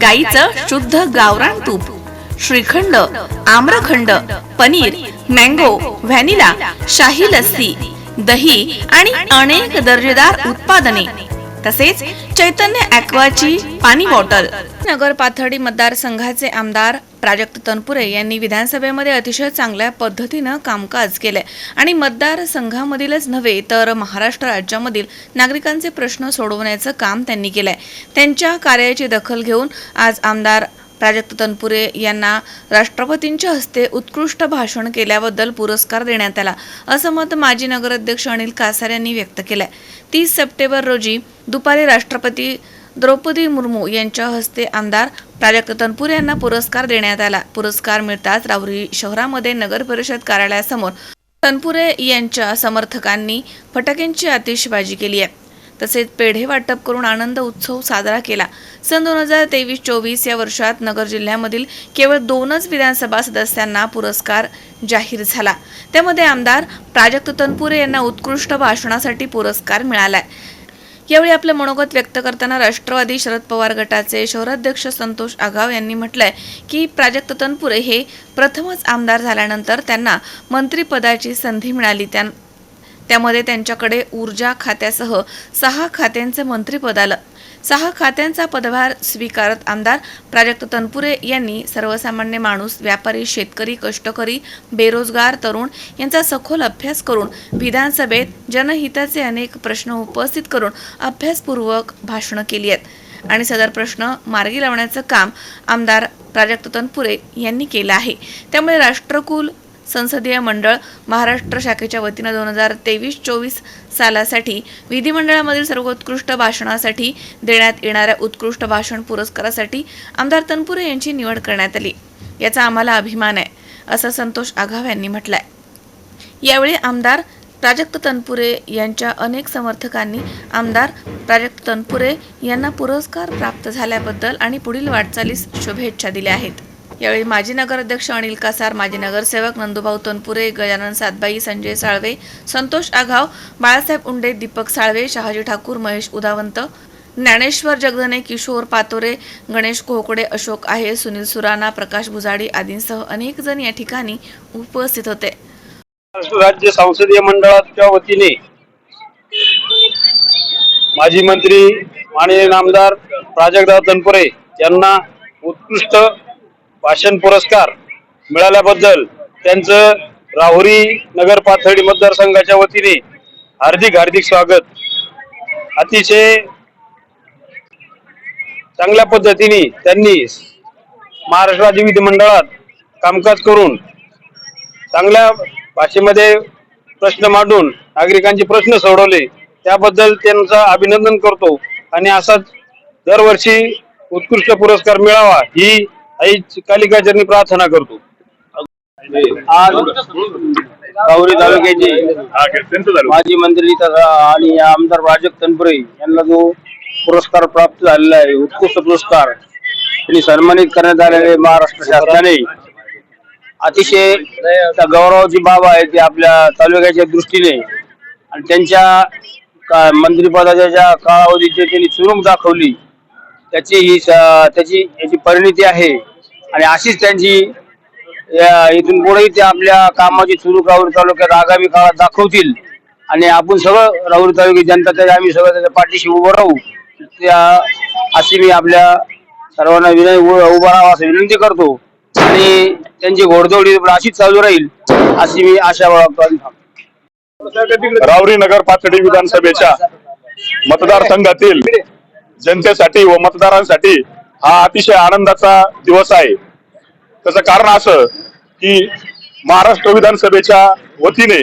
गाईचं शुद्ध गावरान तूप श्रीखंड आम्रखंड पनीर मँगो व्हॅनिला शाही लस्सी दही आणि अनेक दर्जेदार उत्पादने तसेच चैतन्य ॲक्वाची पाणी बॉटल. नगर पाथर्डी मतदारसंघाचे आमदार प्राजक्त तनपुरे यांनी विधानसभेमध्ये अतिशय चांगल्या पद्धतीनं कामकाज केलंय. आणि मतदारसंघामधीलच नव्हे तर महाराष्ट्र राज्यामधील नागरिकांचे प्रश्न सोडवण्याचं काम त्यांनी केलंय. त्यांच्या कार्याची दखल घेऊन आज आमदार प्राजक्त तनपुरे यांना राष्ट्रपतींच्या हस्ते उत्कृष्ट भाषण केल्याबद्दल पुरस्कार देण्यात आला असं मत माजी नगराध्यक्ष अनिल कासार यांनी व्यक्त केलंय. तीस सप्टेंबर रोजी दुपारी राष्ट्रपती द्रौपदी मुर्मू यांच्या हस्ते आमदार प्राजक्त तनपुरे यांना पुरस्कार देण्यात आला. पुरस्कार मिळताच राहुरी शहरामध्ये नगर परिषद कार्यालयासमोर तनपुरे यांच्या समर्थकांनी फटाक्यांची आतिषबाजी केली आहे. तसेच पेढे वाटप करून आनंद उत्सव साजरा केला. सन दोन हजार तेवीस चोवीस या वर्षात नगर जिल्ह्यामधील केवळ दोनच विधानसभा सदस्यांना पुरस्कार जाहीर झाला. त्यामध्ये आमदार प्राजक्त तनपुरे यांना उत्कृष्ट भाषणासाठी पुरस्कार मिळालाय. यावेळी आपलं मनोगत व्यक्त करताना राष्ट्रवादी शरद पवार गटाचे शहराध्यक्ष संतोष आगाव यांनी म्हटलंय की प्राजक्त तनपुरे हे प्रथमच आमदार झाल्यानंतर त्यांना मंत्रिपदाची संधी मिळाली. त्या त्यामध्ये त्यांच्याकडे ऊर्जा खात्यासह सहा खात्यांचं मंत्रिपद आलं. सहा खात्यांचा पदभार स्वीकारत आमदार प्राजक्त तनपुरे यांनी सर्वसामान्य माणूस व्यापारी शेतकरी कष्टकरी बेरोजगार तरुण यांचा सखोल अभ्यास करून विधानसभेत जनहिताचे अनेक प्रश्न उपस्थित करून अभ्यासपूर्वक भाषणं केली आहेत. आणि सदर प्रश्न मार्गी लावण्याचं काम आमदार प्राजक्त तनपुरे यांनी केलं आहे. त्यामुळे राष्ट्रकुल संसदीय मंडळ महाराष्ट्र शाखेच्या वतीनं दोन हजार तेवीस चोवीस सालासाठी विधिमंडळामधील सर्वोत्कृष्ट भाषणासाठी देण्यात येणाऱ्या उत्कृष्ट भाषण पुरस्कारासाठी आमदार तनपुरे यांची निवड करण्यात आली. याचा आम्हाला अभिमान आहे असं संतोष आघाव यांनी म्हटलंय. यावेळी आमदार प्राजक्त तनपुरे यांच्या अनेक समर्थकांनी आमदार प्राजक्त तनपुरे यांना पुरस्कार प्राप्त झाल्याबद्दल आणि पुढील वाटचालीस शुभेच्छा दिल्या आहेत. यावेळी माजी नगराध्यक्ष अनिल कासार माजी नगरसेवक नंदुभाऊ तनपुरे गजानन सातबाई संजय साळवे संतोष आघाव बाळासाहेब उंडे दीपक साळवे शहाजी ठाकूर महेश उदावंत ज्ञानेश्वर जगदने किशोर पातोरे गणेश कोहकडे अशोक आहे सुनील सुराणा प्रकाश भुजाडी आदींसह अनेक जण या ठिकाणी उपस्थित होते. राज्य संसदीय मंडळाच्या वतीने माजी मंत्री माननीय नामदार प्राजक्तदादा तनपुरे यांना उत्कृष्ट भाषण पुरस्कार मिळाल्याबद्दल त्यांचं राहुरी नगर पाथर्डी मतदारसंघाच्या वतीने हार्दिक हार्दिक स्वागत. अतिशय चांगल्या पद्धतीने त्यांनी महाराष्ट्र राज्य विधिमंडळात कामकाज करून चांगल्या भाषेमध्ये प्रश्न मांडून नागरिकांचे प्रश्न सोडवले त्याबद्दल त्यांचं अभिनंदन करतो आणि असाच दरवर्षी उत्कृष्ट पुरस्कार मिळावा ही आई कालिकाचरणी प्रार्थना करतो. आज राहुरी तालुक्याचे माजी मंत्री तथा आणि आमदार प्राजक्त तनपुरे यांना जो पुरस्कार प्राप्त झालेला आहे उत्कृष्ट पुरस्कार त्यांनी सन्मानित करण्यात आलेले महाराष्ट्र शासनाने. अतिशय त्या गौरवाची बाब आहे ती आपल्या तालुक्याच्या दृष्टीने. आणि त्यांच्या मंत्रिपदाच्या ज्या कालावधीची त्यांनी चुरूक दाखवली त्याची ही त्याची याची परिणती आहे. आणि अशीच त्यांची या इथून पुढेही ते आपल्या कामाची सुरू राहुरी तालुक्यात आगामी काळात दाखवतील. आणि आपण सगळं राहुरी तालुक्यात जनता त्याच्या आम्ही सगळं त्याच्या पाठीशी उभं राहू. त्या अशी मी आपल्या सर्वांना विनय उभं राहावा असं विनंती करतो. आणि त्यांची घोडदौडी अशीच चालू राहील अशी मी आशा राहुरी रावरी नगर पाथर्डी विधानसभेच्या मतदारसंघातील जनतेसाठी व मतदारांसाठी हा अतिशय आनंदाचा दिवस आहे. त्याचं कारण असं की महाराष्ट्र विधानसभेच्या वतीने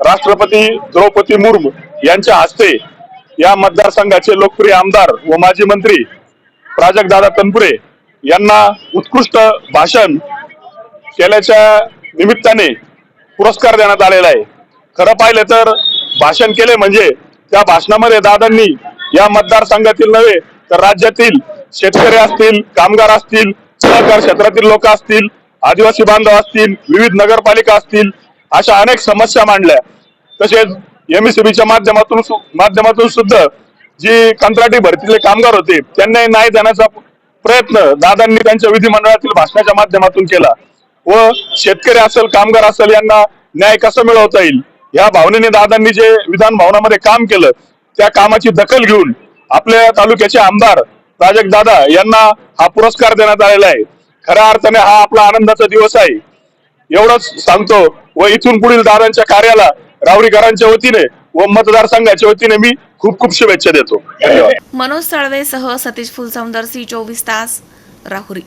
राष्ट्रपती द्रौपदी मुर्मू यांच्या हस्ते या मतदारसंघाचे लोकप्रिय आमदार व माजी मंत्री प्राजक्तदादा तनपुरे यांना उत्कृष्ट भाषण केल्याच्या निमित्ताने पुरस्कार देण्यात आलेला आहे. खरं पाहिलं तर भाषण केले म्हणजे त्या भाषणामध्ये दादांनी या मतदारसंघातील नव्हे तर राज्यातील शेतकरी असतील कामगार असतील सहकार क्षेत्रातील लोक असतील आदिवासी बांधव असतील विविध नगरपालिका असतील अशा अनेक समस्या मांडल्या. तसेच एमएससीबीच्या माध्यमातून माध्यमातून सुद्धा जी कंत्राटी भरतीतले कामगार होते त्यांना न्याय देण्याचा प्रयत्न दादांनी त्यांच्या विधिमंडळातील भाषणाच्या माध्यमातून केला व शेतकरी असेल कामगार असेल यांना न्याय कसा मिळवता येईल? या भावनेने दादांनी जे विधान भवनामध्ये काम केलं त्या कामाची दखल घेऊन आपल्या तालुक्याचे आमदार प्राजक्त दादा यांना हा पुरस्कार देण्यात आलेला आहे. खऱ्या अर्थाने हा आपला आनंदाचा दिवस आहे. एवढंच सांगतो व इथून पुढील दादांच्या कार्याला रावरीकरांच्या वतीने व मतदारसंघाच्या वतीने मी खूप खूप शुभेच्छा देतो. मनोज साळवे सह सतीश फुलसौंदर सी चोवीस तास राहुरी.